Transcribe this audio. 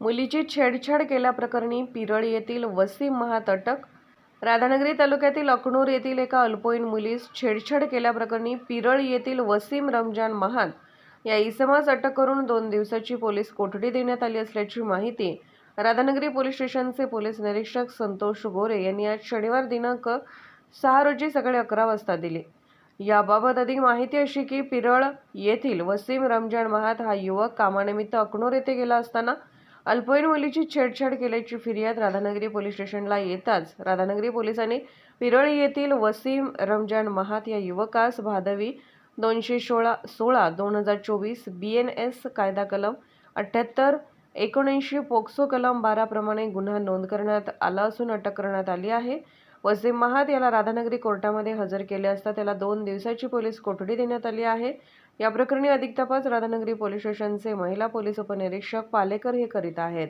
मुलीची छेडछाड केल्याप्रकरणी पिरळ येथील वसीम महात अटक राधानगरी तालुक्यातील अकणूर येथील एका अल्पवयीन मुलीस छेडछाड केल्याप्रकरणी पिरळ येथील वसीम रमजान महात या इसमास अटक करून दोन दिवसाची पोलीस कोठडी देण्यात आली असल्याची माहिती राधानगरी पोलीस स्टेशनचे पोलीस निरीक्षक संतोष गोरे यांनी आज शनिवार दिनांक सहा रोजी सकाळी अकरा वाजता दिली. याबाबत अधिक माहिती अशी की पिरळ येथील वसीम रमजान महात हा युवक कामानिमित्त अकणूर येथे गेला असताना अल्पवयीन मुलीची छेडछाड केल्याची फिर्याद राधानगरी पोलीस स्टेशनला येताच राधानगरी पोलिसांनी पिरळी येथील वसीम रमजान महात या युवकास भादवी दोनशे सोळा सोळा दोन हजार चोवीस बी एन एस कायदा कलम अठ्ठ्याहत्तर एकोणऐंशी पोक्सो कलम बाराप्रमाणे गुन्हा नोंद करण्यात आला असून अटक करण्यात आली आहे. वसीम महाद याला राधानगरी कोर्टामध्ये हजर केले असता त्याला दोन दिवसाची पोलीस कोठडी देण्यात आली आहे. या प्रकरणी अधिक तपास राधानगरी पोलीस स्टेशनचे महिला पोलीस उपनिरीक्षक पालेकर हे करीत आहेत.